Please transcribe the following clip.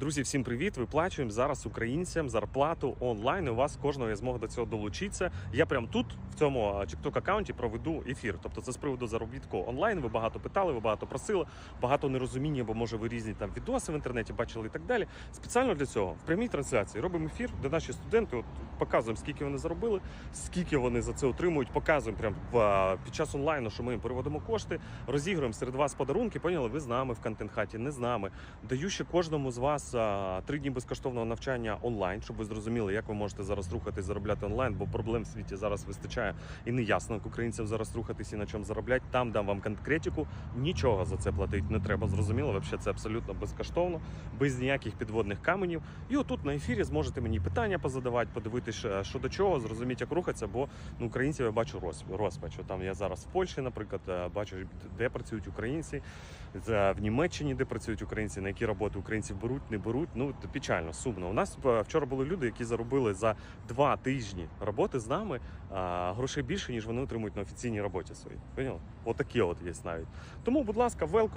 Друзі, всім привіт! Виплачуємо зараз українцям зарплату онлайн. У вас кожного є змога до цього долучитися. Я прям тут, в цьому TikTok аккаунті, проведу ефір. Тобто, це з приводу заробітку онлайн. Ви багато питали, ви багато просили, багато нерозуміння, бо може ви різні там відоси в інтернеті бачили і так далі. Спеціально для цього в прямій трансляції робимо ефір, де наші студенти от показуємо, скільки вони заробили, скільки вони за це отримують. Показуємо прямо в, під час онлайну, що ми їм переводимо кошти, розігруємо серед вас подарунки. Поняли, ви з нами в контент-хаті, не з нами. Даю ще кожному з вас три дні безкоштовного навчання онлайн, щоб ви зрозуміли, як ви можете зараз рухатись, заробляти онлайн, бо проблем в світі зараз вистачає і не ясно, як українцям зараз рухатись і на чому заробляти. Там дам вам конкретику. Нічого за це платити не треба. Зрозуміло, взагалі це абсолютно безкоштовно, без ніяких підводних каменів. І отут на ефірі зможете мені питання позадавати, подивитися, що до чого, зрозуміти, як рухатися, бо ну, українців я бачу роз, розпач. Там я зараз в Польщі, наприклад, е, бачу, де працюють українці, з- в Німеччині, де працюють українці, на які роботи українців беруть, не беруть. Ну печально, сумно. У нас е, вчора були люди, які заробили за два тижні роботи з нами грошей більше, ніж вони отримують на офіційній роботі своїй. Поняли? Отакі от є навіть. Тому, будь ласка, велком.